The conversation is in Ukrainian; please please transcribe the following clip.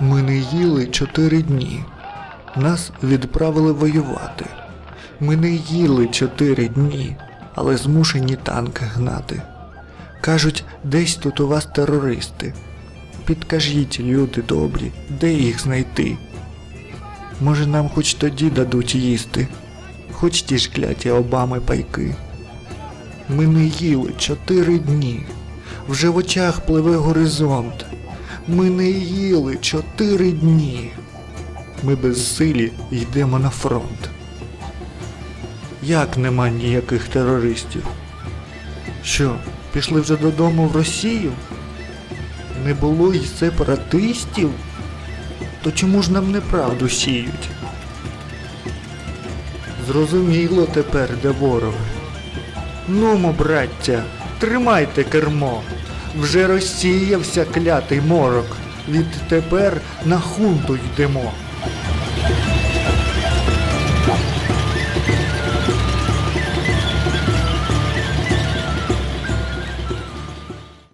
Ми не їли чотири дні. Нас відправили воювати. Ми не їли чотири дні, але змушені танки гнати. Кажуть, десь тут у вас терористи. Підкажіть, люди добрі, де їх знайти. Може, нам хоч тоді дадуть їсти, хоч ті ж кляті обами пайки. Ми не їли чотири дні. Вже в очах пливе горизонт. Ми не їли чотири дні. Ми безсилі йдемо на фронт. Як нема ніяких терористів? Що, пішли вже додому в Росію? Не було й сепаратистів? То чому ж нам неправду сіють? Зрозуміло тепер, де вороги. Нумо, браття, тримайте кермо. Вже розсіявся клятий морок. Відтепер на хунту йдемо.